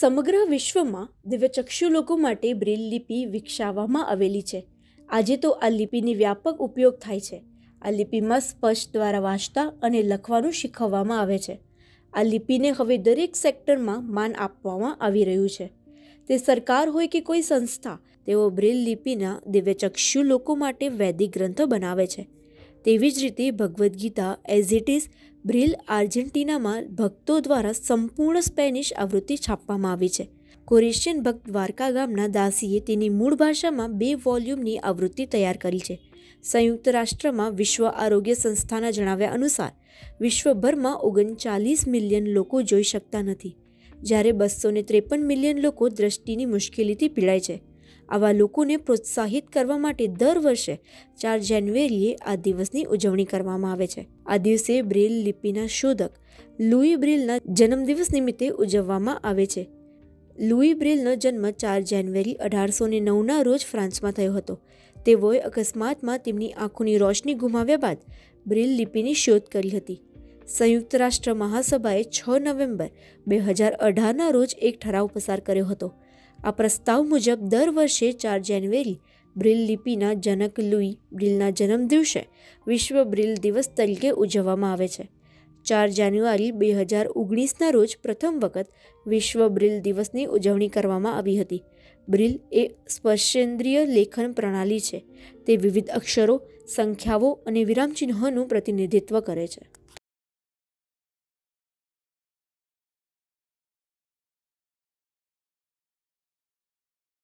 સમગ્ર વિશ્વમાં દિવ્યચક્ષુ લોકો માટે બ્રેલ લિપિ વિકસાવવામાં આવેલી છે. આજે તો આ લિપિની વ્યાપક ઉપયોગ થાય છે. આ લિપિમાં સ્પષ્ટ દ્વારા વાંચતા અને લખવાનું શીખવવામાં આવે છે. આ લિપિને હવે દરેક સેક્ટરમાં માન આપવામાં આવી રહ્યું છે. તે સરકાર હોય કે કોઈ સંસ્થા, તેઓ બ્રેલ લિપિના દિવ્યચક્ષુ લોકો માટે વૈદિક ગ્રંથ બનાવે છે. તેવી જ રીતે Bhagavad Gita as it is બ્રિલ આર્જેન્ટિનામાં ભક્તો દ્વારા સંપૂર્ણ સ્પેનિશ આવૃત્તિ છાપવામાં આવી છે. કોરેશિયન ભક્ત દ્વારકા ગામના દાસીએ તેની મૂળ ભાષામાં બે વોલ્યુમની આવૃત્તિ તૈયાર કરી છે. સંયુક્ત રાષ્ટ્રમાં વિશ્વ આરોગ્ય સંસ્થાના જણાવ્યા અનુસાર, વિશ્વભરમાં ઓગણચાલીસ મિલિયન લોકો જોઈ શકતા નથી. જ્યારે બસો ત્રેપન મિલિયન લોકો દ્રષ્ટિની મુશ્કેલીથી પીડાય છે. આવા લોકોને પ્રોત્સાહિત કરવા માટે દર વર્ષે ચાર જાન્યુઆરીએ આ દિવસની ઉજવણી કરવામાં આવે છે. આ દિવસે બ્રેલ લિપિના શોધક લુઈ બ્રેલના જન્મદિવસ નિમિત્તે ઉજવવામાં આવે છે. લુઈ બ્રેલનો જન્મ ચાર જાન્યુઆરી અઢારસો ને નવના રોજ ફ્રાન્સમાં થયો હતો. તેઓએ અકસ્માતમાં તેમની આંખોની રોશની ગુમાવ્યા બાદ બ્રેલ લિપિની શોધ કરી હતી. સંયુક્ત રાષ્ટ્ર મહાસભાએ છ નવેમ્બર બે હજાર અઢારના રોજ એક ઠરાવ પસાર કર્યો હતો. આ પ્રસ્તાવ મુજબ દર વર્ષે ચાર જાન્યુઆરી બ્રિલ લિપિના જનક લુઈ બ્રિલના જન્મદિવસે વિશ્વ બ્રિલ દિવસ તરીકે ઉજવવામાં આવે છે. ચાર જાન્યુઆરી બે હજાર ઓગણીસના રોજ પ્રથમ વખત વિશ્વ બ્રિલ દિવસની ઉજવણી કરવામાં આવી હતી. બ્રિલ એ સ્પર્શેન્દ્રિય લેખન પ્રણાલી છે. તે વિવિધ અક્ષરો, સંખ્યાઓ અને વિરામચિહ્નોનું પ્રતિનિધિત્વ કરે છે.